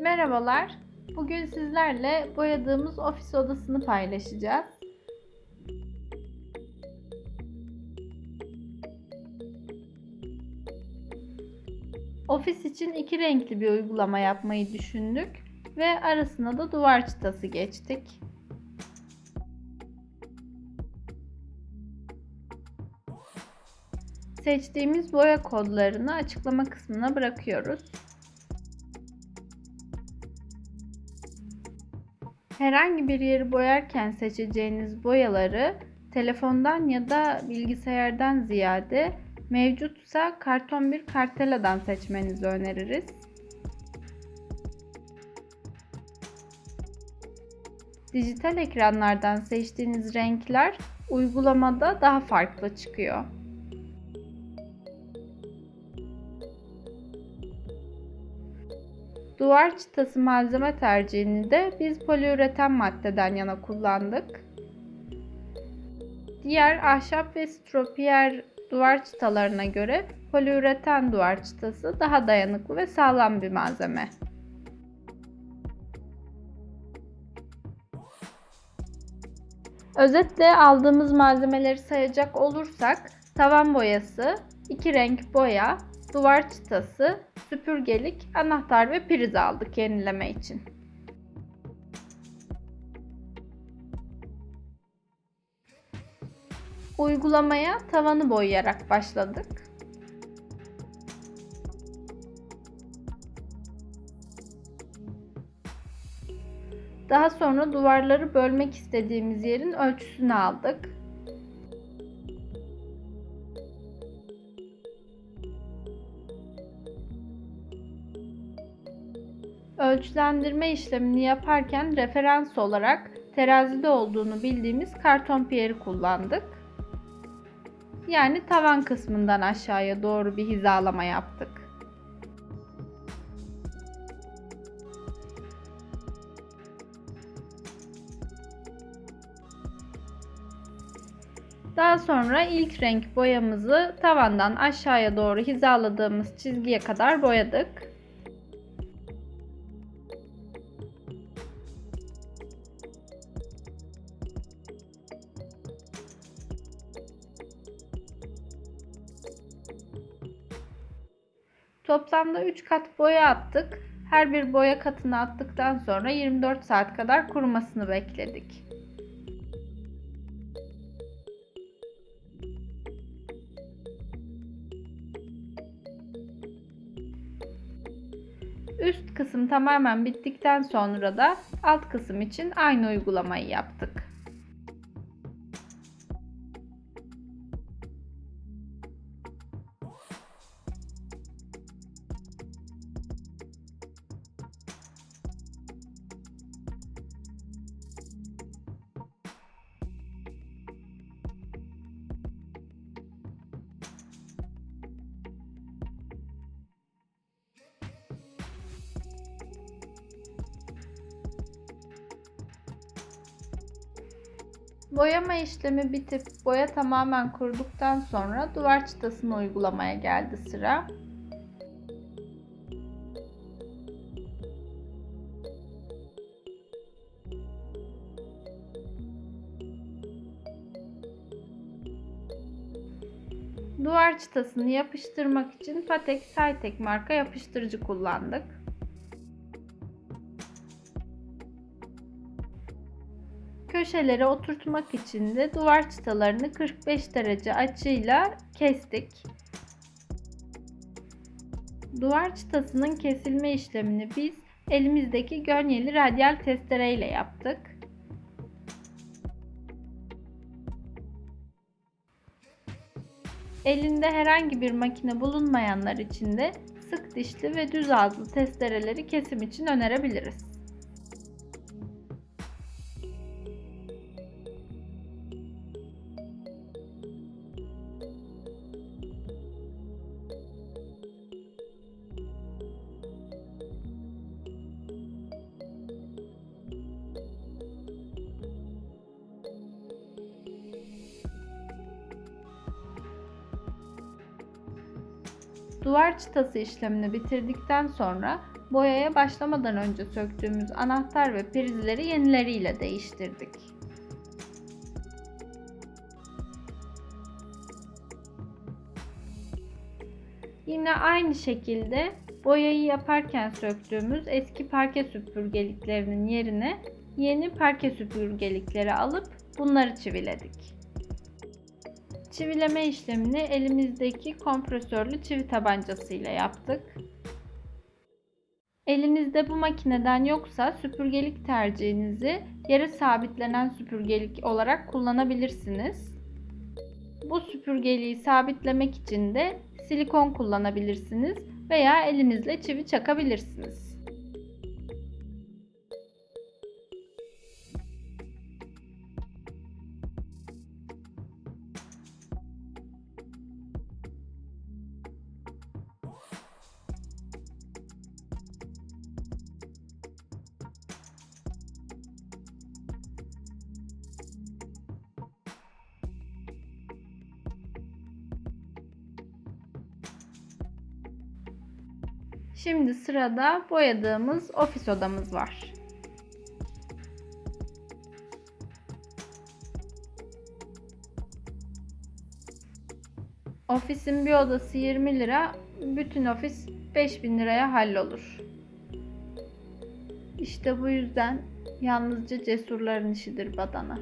Merhabalar. Bugün sizlerle boyadığımız ofis odasını paylaşacağız. Ofis için iki renkli bir uygulama yapmayı düşündük ve arasına da duvar çıtası geçtik. Seçtiğimiz boya kodlarını açıklama kısmına bırakıyoruz. Herhangi bir yeri boyarken seçeceğiniz boyaları telefondan ya da bilgisayardan ziyade mevcutsa karton bir karteladan seçmenizi öneririz. Dijital ekranlardan seçtiğiniz renkler uygulamada daha farklı çıkıyor. Duvar çıtası malzeme tercihini de biz poliüreten maddeden yana kullandık. Diğer ahşap ve stropiyer duvar çıtalarına göre poliüreten duvar çıtası daha dayanıklı ve sağlam bir malzeme. Özetle aldığımız malzemeleri sayacak olursak tavan boyası, iki renk boya, duvar çıtası, süpürgelik, anahtar ve priz aldık yenileme için. Uygulamaya tavanı boyayarak başladık. Daha sonra duvarları bölmek istediğimiz yerin ölçüsünü aldık. Ölçülendirme işlemini yaparken referans olarak terazide olduğunu bildiğimiz karton piyeri kullandık. Yani tavan kısmından aşağıya doğru bir hizalama yaptık. Daha sonra ilk renk boyamızı tavandan aşağıya doğru hizaladığımız çizgiye kadar boyadık. Toplamda 3 kat boya attık. Her bir boya katını attıktan sonra 24 saat kadar kurumasını bekledik. Üst kısım tamamen bittikten sonra da alt kısım için aynı uygulamayı yaptık. Boyama işlemi bitip boya tamamen kuruduktan sonra duvar çıtasını uygulamaya geldi sıra. Duvar çıtasını yapıştırmak için Patek Cytec marka yapıştırıcı kullandık. Köşelere oturtmak için de duvar çıtalarını 45 derece açıyla kestik. Duvar çıtasının kesilme işlemini biz elimizdeki gönyeli radyal testere ile yaptık. Elinde herhangi bir makine bulunmayanlar için de sık dişli ve düz ağızlı testereleri kesim için önerebiliriz. Duvar çıtası işlemini bitirdikten sonra boyaya başlamadan önce söktüğümüz anahtar ve prizleri yenileriyle değiştirdik. Yine aynı şekilde boyayı yaparken söktüğümüz eski parke süpürgeliklerinin yerine yeni parke süpürgelikleri alıp bunları çiviledik. Çivileme işlemini elimizdeki kompresörlü çivi tabancası ile yaptık. Elinizde bu makineden yoksa süpürgelik tercihinizi yere sabitlenen süpürgelik olarak kullanabilirsiniz. Bu süpürgeliği sabitlemek için de silikon kullanabilirsiniz veya elinizle çivi çakabilirsiniz. Şimdi sırada boyadığımız ofis odamız var. Ofisin bir odası 20 lira, bütün ofis 5000 liraya hallolur. İşte bu yüzden yalnızca cesurların işidir badana.